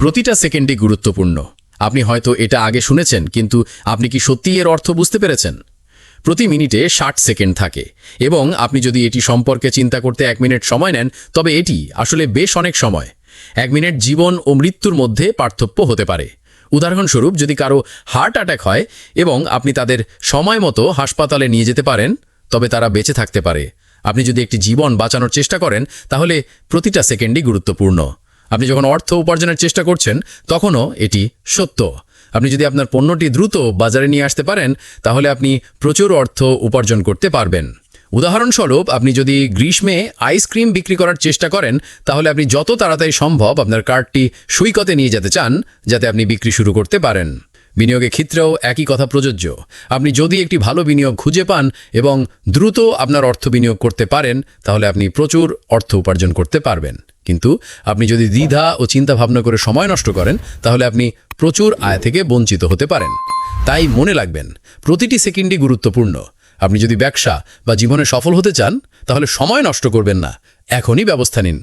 প্রতিটা সেকেন্ডই গুরুত্বপূর্ণ। আপনি হয়তো এটা আগে শুনেছেন, কিন্তু আপনি কি সত্যিই এর অর্থ বুঝতে পেরেছেন? প্রতি মিনিটে ষাট সেকেন্ড থাকে, এবং আপনি যদি এটি সম্পর্কে চিন্তা করতে এক মিনিট সময় নেন, তবে এটি আসলে বেশ অনেক সময়। এক মিনিট জীবন ও মৃত্যুর মধ্যে পার্থক্য হতে পারে। উদাহরণস্বরূপ, যদি কারও হার্ট অ্যাটাক হয় এবং আপনি তাদের সময় মতো হাসপাতালে নিয়ে যেতে পারেন, তবে তারা বেঁচে থাকতে পারে। আপনি যদি একটি জীবন বাঁচানোর চেষ্টা করেন, তাহলে প্রতিটা সেকেন্ডই গুরুত্বপূর্ণ। আপনি যখন অর্থ উপার্জনের চেষ্টা করছেন, তখনও এটি সত্য। আপনি যদি আপনার পণ্যটি দ্রুত বাজারে নিয়ে আসতে পারেন, তাহলে আপনি প্রচুর অর্থ উপার্জন করতে পারবেন। উদাহরণস্বরূপ, আপনি যদি গ্রীষ্মে আইসক্রিম বিক্রি করার চেষ্টা করেন, তাহলে আপনি যত তাড়াতাড়ি সম্ভব আপনার কার্ডটি সৈকতে নিয়ে যেতে চান, যাতে আপনি বিক্রি শুরু করতে পারেন। বিনিয়োগের ক্ষেত্রেও একই কথা প্রযোজ্য। আপনি যদি একটি ভালো বিনিয়োগ খুঁজে পান এবং দ্রুত আপনার অর্থ বিনিয়োগ করতে পারেন, তাহলে আপনি প্রচুর অর্থ উপার্জন করতে পারবেন। কিন্তু আপনি যদি দ্বিধা ও চিন্তা ভাবনা করে সময় নষ্ট করেন, তাহলে আপনি প্রচুর আয় থেকে বঞ্চিত হতে পারেন। তাই মনে লাগবেন প্রতিটি সেকেন্ডই গুরুত্বপূর্ণ। আপনি যদি ব্যবসা বা জীবনে সফল হতে চান, তাহলে সময় নষ্ট করবেন না। এখনই ব্যবস্থা নিন।